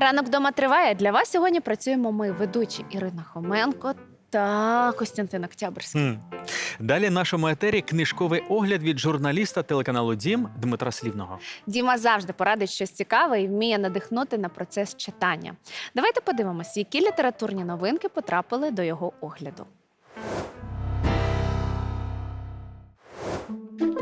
Ранок вдома триває. Для вас сьогодні працюємо ми, ведучі Ірина Хоменко та Костянтин Октябрьський. Хм. Далі в нашому етері книжковий огляд від журналіста телеканалу Дім Дмитра Слівного. Діма завжди порадить щось цікаве і вміє надихнути на процес читання. Давайте подивимось, які літературні новинки потрапили до його огляду.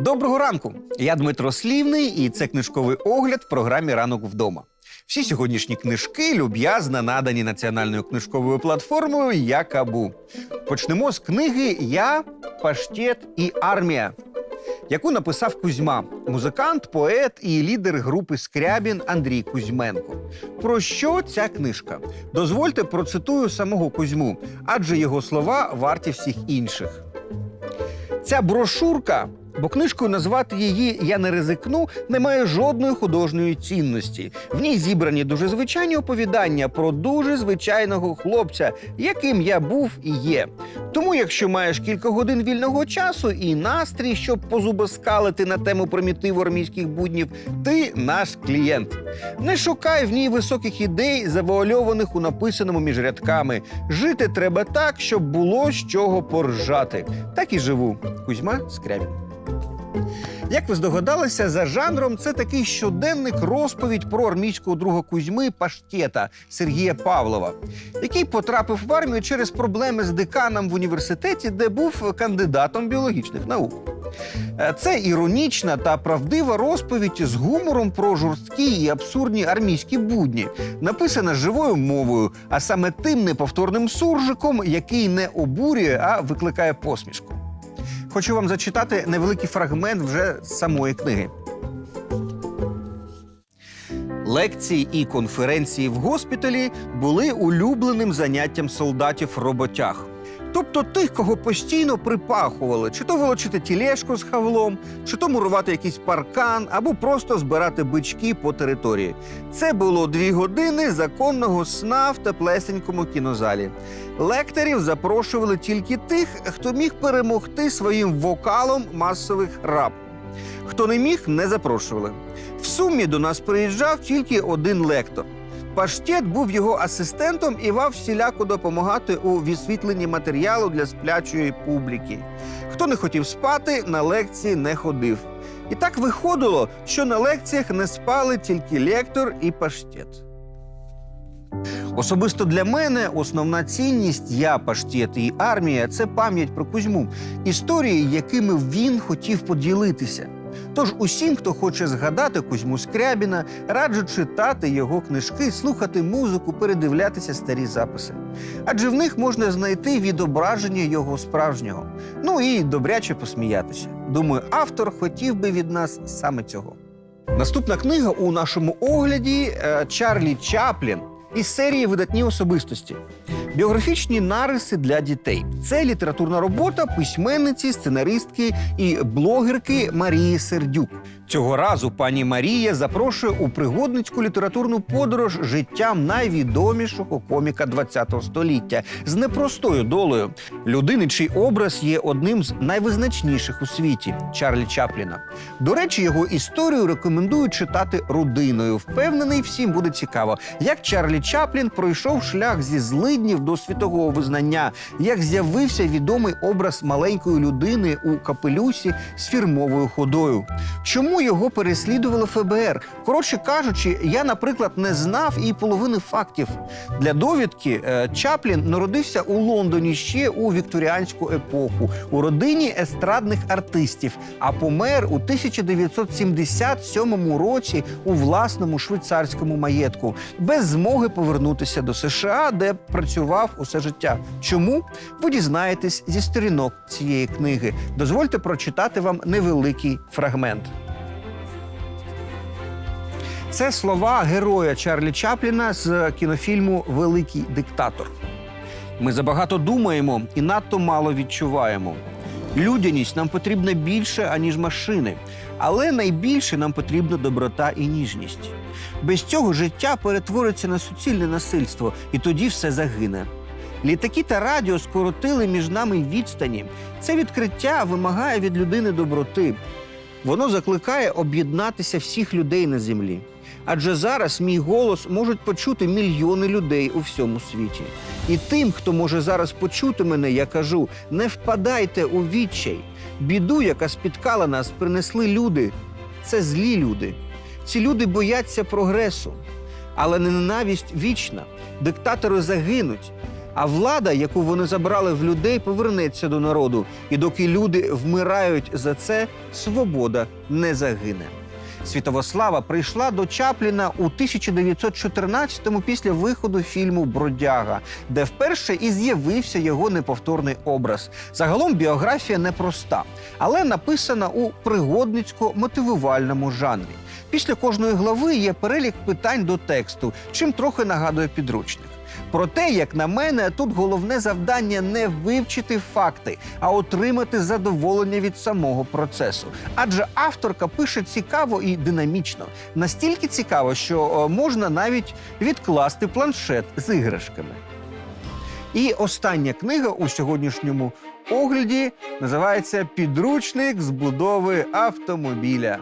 Доброго ранку! Я Дмитро Слівний, і це книжковий огляд в програмі Ранок вдома. Всі сьогоднішні книжки люб'язно надані національною книжковою платформою Якабу. Почнемо з книги Я, Паштет і армія, яку написав Кузьма, музикант, поет і лідер групи Скрябін Андрій Кузьменко. Про що ця книжка? Дозвольте процитую самого Кузьму, адже його слова варті всіх інших. Ця брошурка, бо книжкою назвати її я не ризикну, не має жодної художньої цінності. В ній зібрані дуже звичайні оповідання про дуже звичайного хлопця, яким я був і є. Тому, якщо маєш кілька годин вільного часу і настрій, щоб позубоскалити на тему примітиву армійських буднів, ти наш клієнт. Не шукай в ній високих ідей, завуальованих у написаному між рядками. Жити треба так, щоб було з чого поржати. Так і живу. Кузьма Скрябін. Як ви здогадалися, за жанром це такий щоденник розповідь про армійського друга Кузьми Паштета Сергія Павлова, який потрапив в армію через проблеми з деканом в університеті, де був кандидатом біологічних наук. Е, Це іронічна та правдива розповідь з гумором про жорсткі і абсурдні армійські будні, написана живою мовою, а саме тим неповторним суржиком, який не обурює, а викликає посмішку. Хочу вам зачитати невеликий фрагмент вже з самої книги. Лекції і конференції в госпіталі були улюбленим заняттям солдатів роботяг. Тобто тих, кого постійно припахували, чи то волочити тілешку з хавлом, чи то мурувати якийсь паркан, або просто збирати бички по території. Це було дві години законного сна в теплесенькому кінозалі. Лекторів запрошували тільки тих, хто міг перемогти своїм вокалом масових раб. Хто не міг, не запрошували. В сумі до нас приїжджав тільки один лектор. Паштет був його асистентом і мав всіляко допомагати у відсвітленні матеріалу для сплячої публіки. Хто не хотів спати, на лекції не ходив. І так виходило, що на лекціях не спали тільки лектор і паштет. Особисто для мене основна цінність я, паштет і армія це пам'ять про Кузьму, історії, якими він хотів поділитися. Тож усім, хто хоче згадати Кузьму Скрябіна, раджу читати його книжки, слухати музику, передивлятися старі записи. Адже в них можна знайти відображення його справжнього. Ну і добряче посміятися. Думаю, автор хотів би від нас саме цього. Наступна книга у нашому огляді е, Чарлі Чаплін із серії Видатні особистості. Біографічні нариси для дітей. Це літературна робота письменниці, сценаристки і блогерки Марії Сердюк. Цього разу пані Марія запрошує у пригодницьку літературну подорож життям найвідомішого коміка ХХ століття з непростою долею. Людини, чий образ є одним з найвизначніших у світі Чарлі Чапліна. До речі, його історію рекомендую читати родиною. Впевнений, всім буде цікаво, як Чарлі Чаплін пройшов шлях зі злиднів до світового визнання, як з'явився відомий образ маленької людини у капелюсі з фірмовою ходою. Чому його переслідувало ФБР? Коротше кажучи, я, наприклад, не знав і половини фактів. Для довідки е, Чаплін народився у Лондоні ще у вікторіанську епоху у родині естрадних артистів, а помер у 1977 році у власному швейцарському маєтку, без змоги повернутися до США, де працював усе життя. Чому ви дізнаєтесь зі сторінок цієї книги? Дозвольте прочитати вам невеликий фрагмент. Це слова героя Чарлі Чапліна з кінофільму Великий диктатор. Ми забагато думаємо і надто мало відчуваємо. Людяність нам потрібна більше, аніж машини, але найбільше нам потрібна доброта і ніжність. Без цього життя перетвориться на суцільне насильство, і тоді все загине. Літаки та радіо скоротили між нами відстані. Це відкриття вимагає від людини доброти. Воно закликає об'єднатися всіх людей на землі. Адже зараз мій голос можуть почути мільйони людей у всьому світі. І тим, хто може зараз почути мене, я кажу: не впадайте у відчай. Біду, яка спіткала нас, принесли люди. Це злі люди. Ці люди бояться прогресу. Але ненависть вічна. Диктатори загинуть. А влада, яку вони забрали в людей, повернеться до народу. І доки люди вмирають за це, свобода не загине. Світова слава прийшла до Чапліна у 1914-му після виходу фільму Бродяга, де вперше і з'явився його неповторний образ. Загалом біографія непроста, але написана у пригодницько-мотивувальному жанрі. Після кожної глави є перелік питань до тексту, чим трохи нагадує підручник. Проте, як на мене, тут головне завдання не вивчити факти, а отримати задоволення від самого процесу. Адже авторка пише цікаво і динамічно, настільки цікаво, що е, можна навіть відкласти планшет з іграшками. І остання книга у сьогоднішньому огляді називається Підручник з будови автомобіля.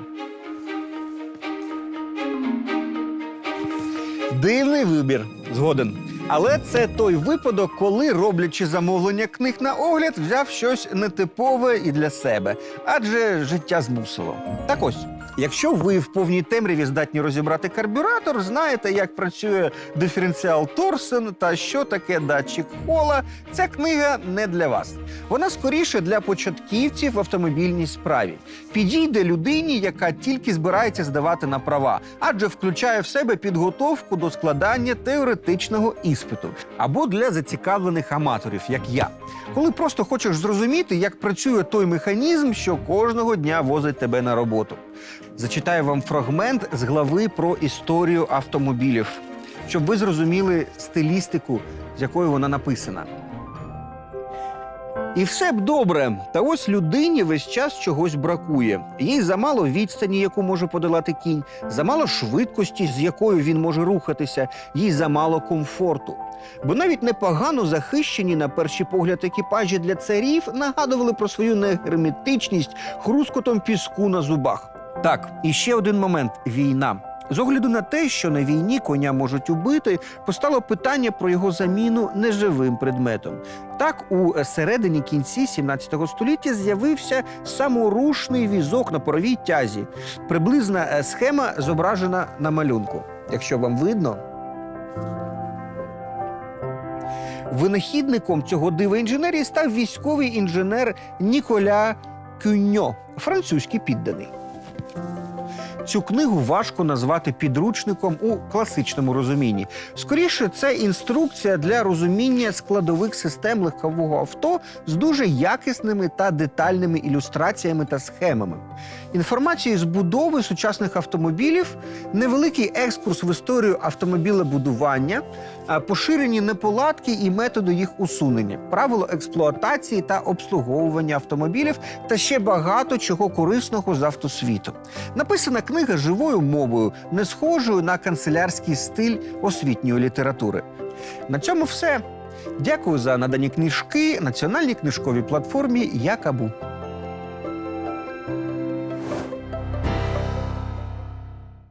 Дивний вибір, згоден. Але це той випадок, коли, роблячи замовлення книг на огляд, взяв щось нетипове і для себе, адже життя змусило. Так ось, якщо ви в повній темряві здатні розібрати карбюратор, знаєте, як працює диференціал Торсен та що таке датчик хола, ця книга не для вас. Вона скоріше для початківців в автомобільній справі. Підійде людині, яка тільки збирається здавати на права, адже включає в себе підготовку до складання теоретичного іспиту або для зацікавлених аматорів, як я, коли просто хочеш зрозуміти, як працює той механізм, що кожного дня возить тебе на роботу. Зачитаю вам фрагмент з глави про історію автомобілів, щоб ви зрозуміли стилістику, з якою вона написана. І все б добре. Та ось людині весь час чогось бракує. Їй замало відстані, яку може подолати кінь, замало швидкості, з якою він може рухатися, їй замало комфорту. Бо навіть непогано захищені на перший погляд екіпажі для царів нагадували про свою негерметичність хрускотом піску на зубах. Так, і ще один момент війна. З огляду на те, що на війні коня можуть убити, постало питання про його заміну неживим предметом. Так, у середині кінці 17 століття з'явився саморушний візок на паровій тязі. Приблизна е, схема зображена на малюнку. Якщо вам видно. Винахідником цього дива інженерії став військовий інженер Ніколя Кюньо, французький підданий. Цю книгу важко назвати підручником у класичному розумінні. Скоріше, це інструкція для розуміння складових систем легкового авто з дуже якісними та детальними ілюстраціями та схемами. Інформації з будови сучасних автомобілів, невеликий екскурс в історію автомобілебудування, поширені неполадки і методи їх усунення, правило експлуатації та обслуговування автомобілів та ще багато чого корисного з автосвіту. Написана книга живою мовою, не схожою на канцелярський стиль освітньої літератури. На цьому все. Дякую за надані книжки національній книжковій платформі Якабу.